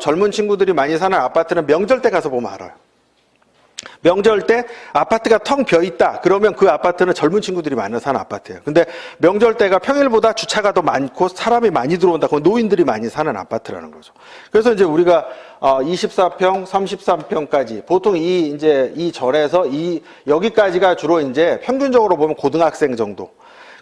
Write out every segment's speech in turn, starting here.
젊은 친구들이 많이 사는 아파트는 명절 때 가서 보면 알아요. 명절 때 아파트가 텅 비어 있다. 그러면 그 아파트는 젊은 친구들이 많이 사는 아파트예요. 근데 명절 때가 평일보다 주차가 더 많고 사람이 많이 들어온다. 그건 노인들이 많이 사는 아파트라는 거죠. 그래서 이제 우리가 24평, 33평까지 보통 이 이제 이 절에서 이 여기까지가 주로 이제 평균적으로 보면 고등학생 정도.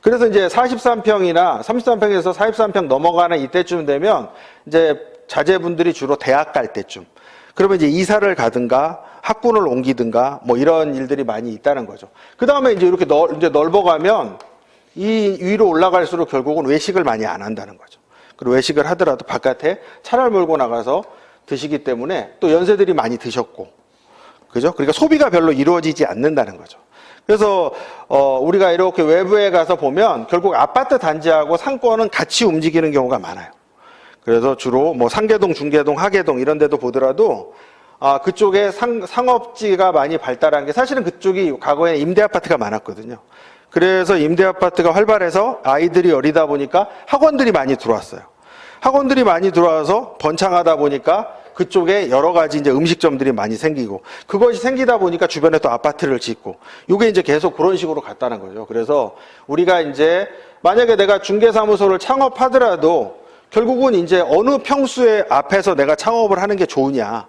그래서 이제 43평이나 33평에서 43평 넘어가는 이때쯤 되면 이제 자제분들이 주로 대학 갈 때쯤. 그러면 이제 이사를 가든가 학군을 옮기든가 뭐 이런 일들이 많이 있다는 거죠. 그 다음에 이제 이렇게 넓, 이제 넓어가면 이 위로 올라갈수록 결국은 외식을 많이 안 한다는 거죠. 그리고 외식을 하더라도 바깥에 차를 몰고 나가서 드시기 때문에 또 연세들이 많이 드셨고, 그죠? 그러니까 소비가 별로 이루어지지 않는다는 거죠. 그래서 어, 우리가 이렇게 외부에 가서 보면 결국 아파트 단지하고 상권은 같이 움직이는 경우가 많아요. 그래서 주로 뭐 상계동, 중계동, 하계동 이런 데도 보더라도 아, 그쪽에 상, 상업지가 많이 발달한 게 사실은 그쪽이 과거에 임대 아파트가 많았거든요. 그래서 임대 아파트가 활발해서 아이들이 어리다 보니까 학원들이 많이 들어왔어요. 학원들이 많이 들어와서 번창하다 보니까 그쪽에 여러 가지 이제 음식점들이 많이 생기고 그것이 생기다 보니까 주변에 또 아파트를 짓고 이게 이제 계속 그런 식으로 갔다는 거죠. 그래서 우리가 이제 만약에 내가 중개사무소를 창업하더라도 결국은 이제 어느 평수의 앞에서 내가 창업을 하는 게 좋으냐.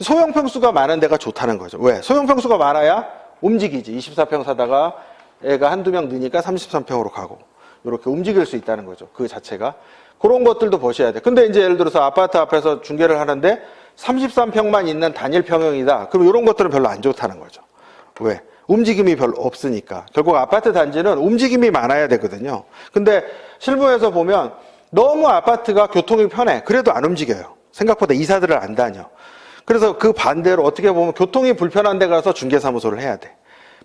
소형 평수가 많은 데가 좋다는 거죠. 왜? 소형 평수가 많아야 움직이지. 24평 사다가 애가 한두 명 느니까 33평으로 가고. 이렇게 움직일 수 있다는 거죠. 그 자체가. 그런 것들도 보셔야 돼. 근데 이제 예를 들어서 아파트 앞에서 중개를 하는데 33평만 있는 단일 평형이다. 그럼 이런 것들은 별로 안 좋다는 거죠. 왜? 움직임이 별로 없으니까. 결국 아파트 단지는 움직임이 많아야 되거든요. 근데 실무에서 보면 너무 아파트가 교통이 편해. 그래도 안 움직여요. 생각보다 이사들을 안 다녀. 그래서 그 반대로 어떻게 보면 교통이 불편한 데 가서 중개사무소를 해야 돼.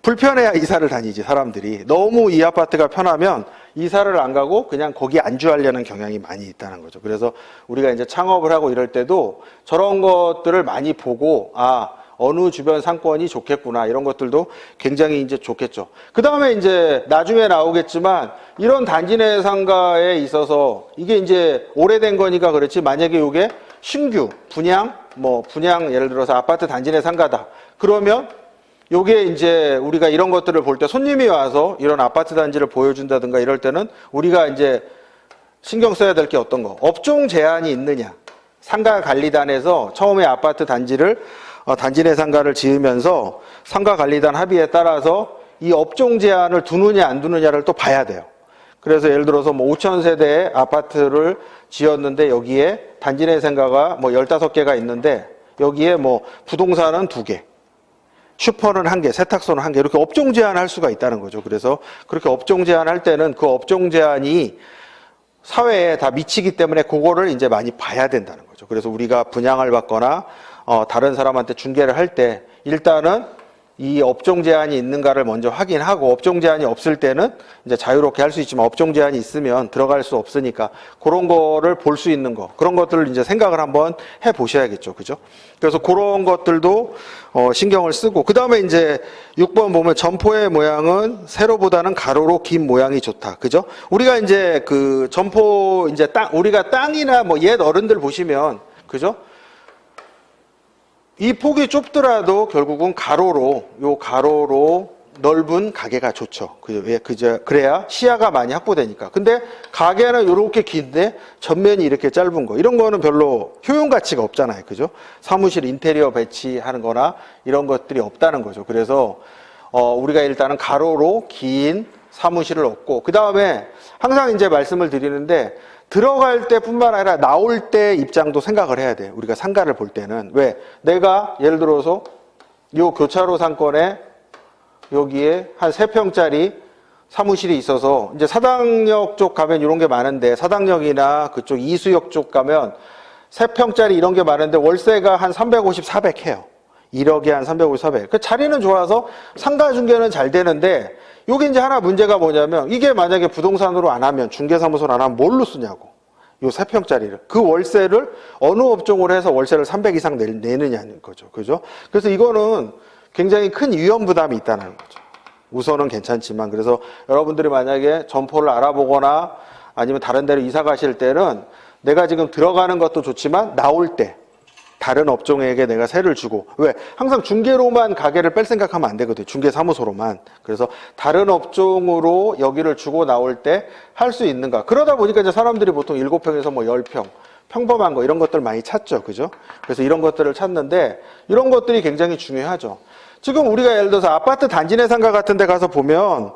불편해야 이사를 다니지, 사람들이. 너무 이 아파트가 편하면 이사를 안 가고 그냥 거기 안주하려는 경향이 많이 있다는 거죠. 그래서 우리가 이제 창업을 하고 이럴 때도 저런 것들을 많이 보고, 아, 어느 주변 상권이 좋겠구나 이런 것들도 굉장히 이제 좋겠죠. 그 다음에 이제 나중에 나오겠지만 이런 단지 내 상가에 있어서 이게 이제 오래된 거니까 그렇지 만약에 이게 신규 분양 뭐 분양 예를 들어서 아파트 단지 내 상가다. 그러면 요게 이제 우리가 이런 것들을 볼 때 손님이 와서 이런 아파트 단지를 보여준다든가 이럴 때는 우리가 이제 신경 써야 될 게 어떤 거? 업종 제한이 있느냐? 상가 관리단에서 처음에 아파트 단지를 어, 단지 내 상가를 지으면서 상가 관리단 합의에 따라서 이 업종 제한을 두느냐 안 두느냐를 또 봐야 돼요. 그래서 예를 들어서 뭐 5천 세대의 아파트를 지었는데 여기에 단지 내 상가가 뭐 15개가 있는데 여기에 뭐 부동산은 2개, 슈퍼는 한 개, 세탁소는 한 개, 이렇게 업종 제한할 수가 있다는 거죠. 그래서 그렇게 업종 제한할 때는 그 업종 제한이 사회에 다 미치기 때문에 그거를 이제 많이 봐야 된다는 거죠. 그래서 우리가 분양을 받거나 어, 다른 사람한테 중개를 할 때 일단은 이 업종 제한이 있는가를 먼저 확인하고 업종 제한이 없을 때는 이제 자유롭게 할 수 있지만 업종 제한이 있으면 들어갈 수 없으니까 그런 거를 볼 수 있는 거 그런 것들을 이제 생각을 한번 해 보셔야겠죠. 그죠? 그래서 그런 것들도 어, 신경을 쓰고 그 다음에 이제 6번 보면 점포의 모양은 세로보다는 가로로 긴 모양이 좋다. 그죠? 우리가 이제 그 점포 이제 땅 우리가 땅이나 뭐 옛 어른들 보시면 그죠? 이 폭이 좁더라도 결국은 가로로 요 가로로 넓은 가게가 좋죠. 왜 그저 그래야 시야가 많이 확보되니까. 근데 가게는 이렇게 긴데 전면이 이렇게 짧은 거 이런 거는 별로 효용 가치가 없잖아요. 그죠? 사무실 인테리어 배치하는 거나 이런 것들이 없다는 거죠. 그래서 어 우리가 일단은 가로로 긴 사무실을 얻고 그 다음에 항상 이제 말씀을 드리는데 들어갈 때뿐만 아니라 나올 때 입장도 생각을 해야 돼요. 우리가 상가를 볼 때는 왜 내가 예를 들어서 요 교차로 상권에 여기에 한 세 평짜리 사무실이 있어서 이제 사당역 쪽 가면 이런 게 많은데 사당역이나 그쪽 이수역 쪽 가면 세 평짜리 이런 게 많은데 월세가 한 350, 400 해요. 1억에 한 350, 400. 그 자리는 좋아서 상가 중개는 잘 되는데 요게 이제 하나 문제가 뭐냐면 이게 만약에 부동산으로 안 하면 중개사무소를 안 하면 뭘로 쓰냐고. 요 세 평짜리를. 그 월세를 어느 업종으로 해서 월세를 300 이상 내, 내느냐는 거죠. 그죠? 그래서 이거는 굉장히 큰 위험 부담이 있다는 거죠. 우선은 괜찮지만 그래서 여러분들이 만약에 점포를 알아보거나 아니면 다른 데로 이사 가실 때는 내가 지금 들어가는 것도 좋지만 나올 때 다른 업종에게 내가 세를 주고 왜 항상 중개로만 가게를 뺄 생각하면 안 되거든요. 중개 사무소로만. 그래서 다른 업종으로 여기를 주고 나올 때 할 수 있는가? 그러다 보니까 이제 사람들이 보통 7평에서 뭐 10평 평범한 거 이런 것들 많이 찾죠. 그죠? 그래서 이런 것들을 찾는데 이런 것들이 굉장히 중요하죠. 지금 우리가 예를 들어서 아파트 단지 내 상가 같은 데 가서 보면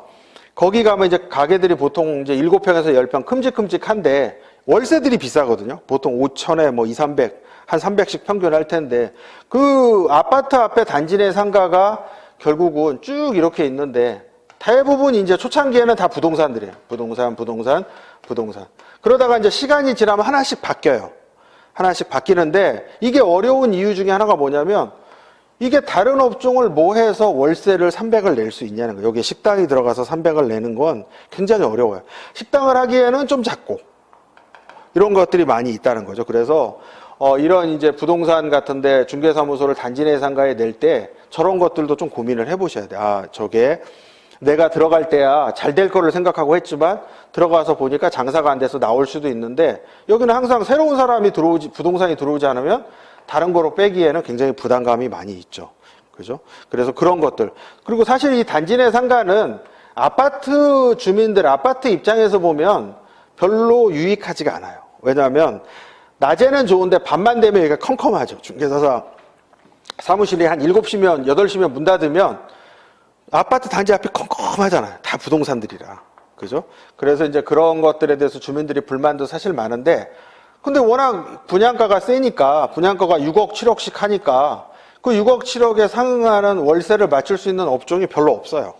거기 가면 이제 가게들이 보통 이제 7평에서 10평 큼직큼직한데 월세들이 비싸거든요. 보통 5천에 뭐 2, 300, 한 300씩 평균 할 텐데 그 아파트 앞에 단지 내 상가가 결국은 쭉 이렇게 있는데 대부분 이제 초창기에는 다 부동산들이에요. 부동산, 부동산, 부동산. 그러다가 이제 시간이 지나면 하나씩 바뀌어요. 하나씩 바뀌는데 이게 어려운 이유 중에 하나가 뭐냐면 이게 다른 업종을 뭐 해서 월세를 300을 낼 수 있냐는 거예요. 여기에 식당이 들어가서 300을 내는 건 굉장히 어려워요. 식당을 하기에는 좀 작고 이런 것들이 많이 있다는 거죠. 그래서 어, 이런 이제 부동산 같은데 중개사무소를 단지 내 상가에 낼 때 저런 것들도 좀 고민을 해보셔야 돼요. 아, 저게 내가 들어갈 때야 잘 될 거를 생각하고 했지만 들어가서 보니까 장사가 안 돼서 나올 수도 있는데 여기는 항상 새로운 사람이 들어오지 부동산이 들어오지 않으면 다른 거로 빼기에는 굉장히 부담감이 많이 있죠. 그죠? 그래서 그런 것들. 그리고 사실 이 단지 내 상가는 아파트 주민들, 아파트 입장에서 보면 별로 유익하지가 않아요. 왜냐하면 낮에는 좋은데 밤만 되면 여기가 컴컴하죠. 중개사사 사무실이 한 7시면, 8시면 문 닫으면 아파트 단지 앞이 컴컴하잖아요. 다 부동산들이라. 그죠? 그래서 이제 그런 것들에 대해서 주민들이 불만도 사실 많은데, 근데 워낙 분양가가 세니까, 분양가가 6억, 7억씩 하니까, 그 6억, 7억에 상응하는 월세를 맞출 수 있는 업종이 별로 없어요.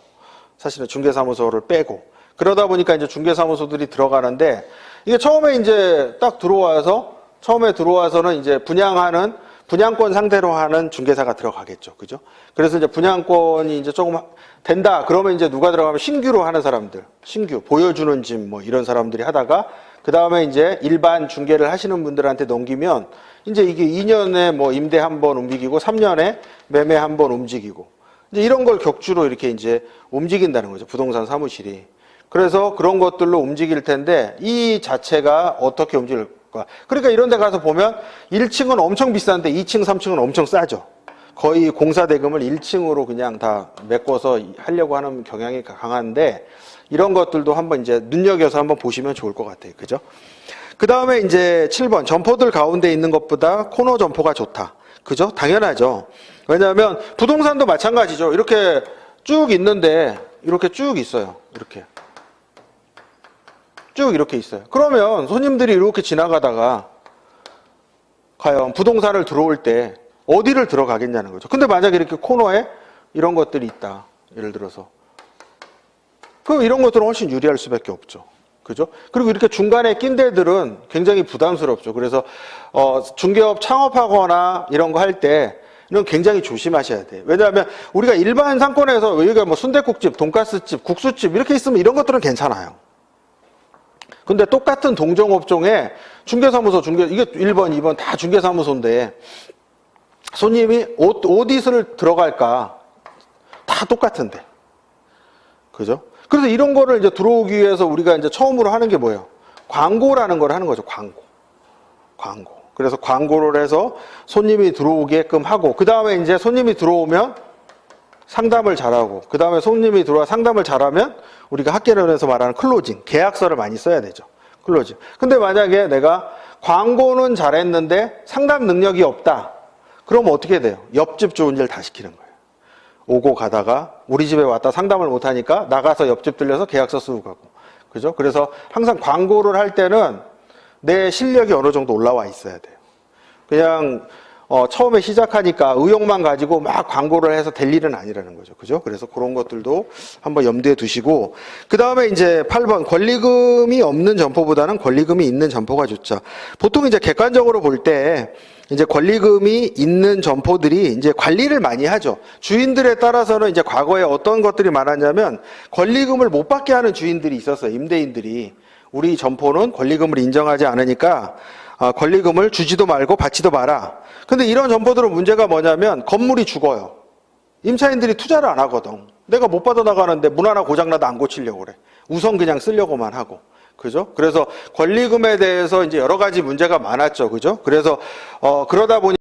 사실은 중개사무소를 빼고. 그러다 보니까 이제 중개사무소들이 들어가는데, 이게 처음에 이제 딱 들어와서, 처음에 들어와서는 이제 분양하는 분양권 상대로 하는 중개사가 들어가겠죠. 그죠? 그래서 이제 분양권이 이제 조금 된다. 그러면 이제 누가 들어가면 신규로 하는 사람들, 신규, 보여주는 집 뭐 이런 사람들이 하다가 그 다음에 이제 일반 중개를 하시는 분들한테 넘기면 이제 이게 2년에 뭐 임대 한 번 움직이고 3년에 매매 한 번 움직이고 이제 이런 걸 격주로 이렇게 이제 움직인다는 거죠. 부동산 사무실이. 그래서 그런 것들로 움직일 텐데 이 자체가 어떻게 움직일까? 그러니까 이런 데 가서 보면 1층은 엄청 비싼데 2층, 3층은 엄청 싸죠. 거의 공사 대금을 1층으로 그냥 다 메꿔서 하려고 하는 경향이 강한데 이런 것들도 한번 이제 눈여겨서 한번 보시면 좋을 것 같아요. 그죠? 그 다음에 이제 7번 점포들 가운데 있는 것보다 코너 점포가 좋다. 그죠? 당연하죠. 왜냐하면 부동산도 마찬가지죠. 이렇게 쭉 있는데 이렇게 쭉 있어요. 이렇게. 쭉 이렇게 있어요. 그러면 손님들이 이렇게 지나가다가 과연 부동산을 들어올 때 어디를 들어가겠냐는 거죠. 근데 만약에 이렇게 코너에 이런 것들이 있다. 예를 들어서. 그럼 이런 것들은 훨씬 유리할 수밖에 없죠. 그죠? 그리고 이렇게 중간에 낀 데들은 굉장히 부담스럽죠. 그래서, 어, 중개업 창업하거나 이런 거 할 때, 는 굉장히 조심하셔야 돼요. 왜냐하면 우리가 일반 상권에서 여기가 뭐 순대국집, 돈가스집, 국수집 이렇게 있으면 이런 것들은 괜찮아요. 근데 똑같은 동종업종에 중개사무소, 중개, 이게 1번, 2번 다 중개사무소인데 손님이 옷, 어디를 들어갈까? 다 똑같은데. 그죠? 그래서 이런 거를 이제 들어오기 위해서 우리가 이제 처음으로 하는 게 뭐예요? 광고라는 걸 하는 거죠. 광고. 광고. 그래서 광고를 해서 손님이 들어오게끔 하고, 그 다음에 이제 손님이 들어오면 상담을 잘하고, 그 다음에 손님이 들어와 상담을 잘하면 우리가 학계론에서 말하는 클로징, 계약서를 많이 써야 되죠. 클로징. 근데 만약에 내가 광고는 잘했는데 상담 능력이 없다. 그러면 어떻게 돼요? 옆집 좋은 일 다 시키는 거예요. 오고 가다가 우리 집에 왔다 상담을 못 하니까 나가서 옆집 들려서 계약서 쓰고 가고. 그죠? 그래서 항상 광고를 할 때는 내 실력이 어느 정도 올라와 있어야 돼요. 그냥 어, 처음에 시작하니까 의욕만 가지고 막 광고를 해서 될 일은 아니라는 거죠. 그죠? 그래서 그런 것들도 한번 염두에 두시고, 그 다음에 이제 8번, 권리금이 없는 점포보다는 권리금이 있는 점포가 좋죠. 보통 이제 객관적으로 볼 때, 이제 권리금이 있는 점포들이 이제 관리를 많이 하죠. 주인들에 따라서는 이제 과거에 어떤 것들이 많았냐면, 권리금을 못 받게 하는 주인들이 있었어요. 임대인들이. 우리 점포는 권리금을 인정하지 않으니까, 아, 권리금을 주지도 말고 받지도 마라. 근데 이런 점포들은 문제가 뭐냐면 건물이 죽어요. 임차인들이 투자를 안 하거든. 내가 못 받아 나가는데 문 하나 고장나도 안 고치려고 그래. 우선 그냥 쓰려고만 하고. 그죠? 그래서 권리금에 대해서 이제 여러 가지 문제가 많았죠. 그죠? 그래서, 어, 그러다 보니